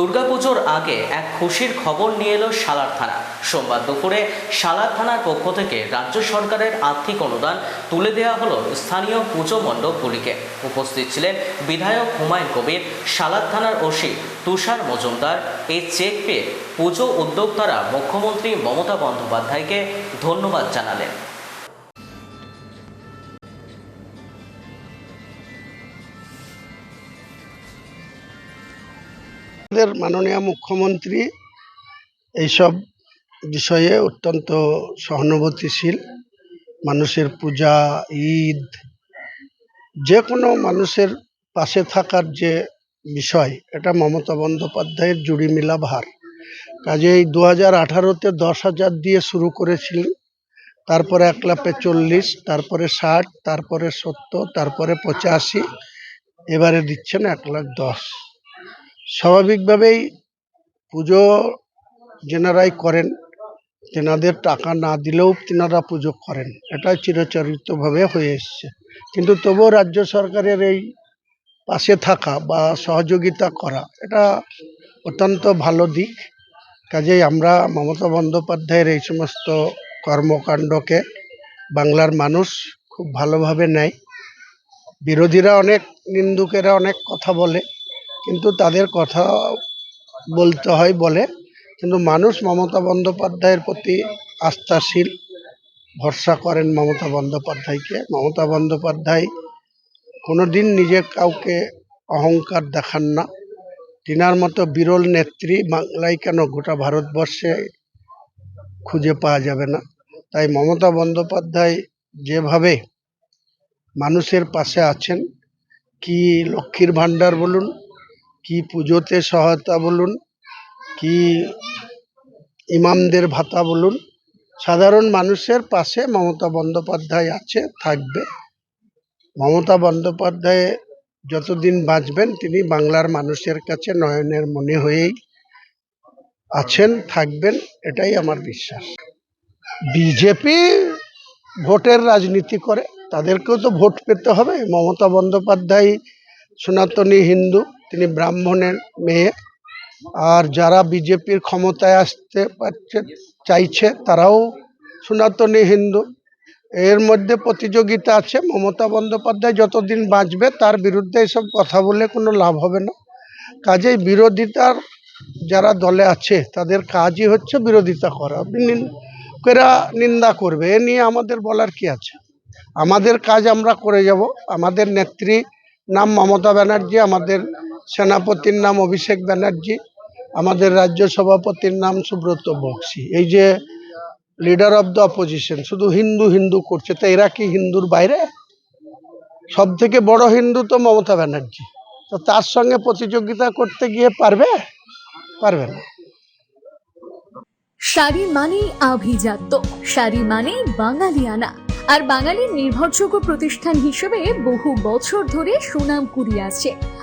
দুর্গাপুজোর আগে এক খুশির খবর নিয়ে এলো সালার থানা। সোমবার দুপুরে সালার থানার পক্ষ থেকে রাজ্য সরকারের আর্থিক অনুদান তুলে দেওয়া হলো স্থানীয় পুজো মণ্ডপগুলিকে উপস্থিত ছিলেন বিধায়ক হুমায়ুন কবির সালার থানার ওসি তুষার মজুমদার, এই চেক পেয়ে পুজো উদ্যোক্তারা মুখ্যমন্ত্রী মমতা বন্দ্যোপাধ্যায়কে ধন্যবাদ জানালেন। আমাদের মাননীয় মুখ্যমন্ত্রী এইসব বিষয়ে অত্যন্ত সহানুভূতিশীল। মানুষের পূজা, ঈদ যে কোনো মানুষের পাশে থাকার যে বিষয়, এটা মমতা বন্দ্যোপাধ্যায়ের জুড়ি মিলা ভার কাজেই দু হাজার আঠারোতে দশ হাজার দিয়ে শুরু করেছিলেন, তারপরে এক লাফে চল্লিশ তারপরে ষাট, তারপরে সত্তর, তারপরে পঁচাশি, এবারে দিচ্ছেন এক লাখ দশ। স্বাভাবিকভাবেই পুজো যেনারাই করেন, তেনাদের টাকা না দিলেও তেনারা পুজো করেন। এটা চিরচরিতভাবে হয়ে এসছে। কিন্তু তবুও রাজ্য সরকারের এই পাশে থাকা বা সহযোগিতা করা, এটা অত্যন্ত ভালো দিক। কাজেই আমরা মমতা বন্দ্যোপাধ্যায়ের এই সমস্ত কর্মকাণ্ডকে বাংলার মানুষ খুব ভালোভাবে নেয়। বিরোধীরা অনেক, নিন্দুকেরা অনেক কথা বলে। কিন্তু তাদের কথা বলতে হয় বলে। কিন্তু মানুষ মমতা বন্দ্যোপাধ্যায়ের প্রতি আস্থাশীল, ভরসা করেন মমতা বন্দ্যোপাধ্যায়কে। মমতা বন্দ্যোপাধ্যায় কোনো দিন নিজে কাউকে অহংকার দেখান না। তিনার মতো বিরল নেত্রী বাংলায় কেন গোটা ভারতবর্ষে খুঁজে পাওয়া যাবে না? তাই মমতা বন্দ্যোপাধ্যায় যেভাবে মানুষের পাশে আছেন, কি লক্ষ্মীর ভাণ্ডার বলুন কি পুজোতে সহায়তা বলুন, কি ইমামদের ভাতা বলুন, সাধারণ মানুষের পাশে মমতা বন্দ্যোপাধ্যায় আছে, থাকবে। মমতা বন্দ্যোপাধ্যায় যতদিন বাঁচবেন, তিনি বাংলার মানুষের কাছে নয়নের মনে হয়েই আছেন, থাকবেন, এটাই আমার বিশ্বাস। বিজেপি ভোটের রাজনীতি করে, তাদেরকেও তো ভোট পেতে হবে। মমতা বন্দ্যোপাধ্যায় সনাতনী হিন্দু তিনি ব্রাহ্মণের মেয়ে। আর যারা বিজেপির ক্ষমতায় আসতে পারছে, চাইছে, তারাও সনাতনী হিন্দু। এর মধ্যে প্রতিযোগিতা আছে, মমতা বন্দ্যোপাধ্যায় যতদিন বাঁচবে, তার বিরুদ্ধে এসব কথা বলে কোনো লাভ হবে না। কাজেই বিরোধিতার যারা দলে আছে, তাদের কাজই হচ্ছে বিরোধিতা করা। নিন্দুকেরা নিন্দা করবে। এ নিয়ে আমাদের বলার কি আছে? আমাদের কাজ আমরা করে যাব। আমাদের নেত্রী নাম মমতা ব্যানার্জি, আমাদের সেনাপতির নাম অভিষেক ব্যানার্জি, আমাদের রাজ্য সভাপতির নাম সুব্রত বক্সি। এই যে লিডার অফ দ্য অপোজিশন শুধু হিন্দু হিন্দু করছে, তো এরা কি হিন্দুর বাইরে? সব থেকে বড় হিন্দু তো মমতা ব্যানার্জি। তো তার সঙ্গে প্রতিযোগিতা করতে গিয়ে পারবে? পারবে না। শাড়ি মানেই আভিজাত্য, শাড়ি মানেই বাঙালিয়ানা, আর বাঙালির নির্ভরযোগ্য প্রতিষ্ঠান হিসেবে বহু বছর ধরে সুনাম কুড়িয়ে আসছে।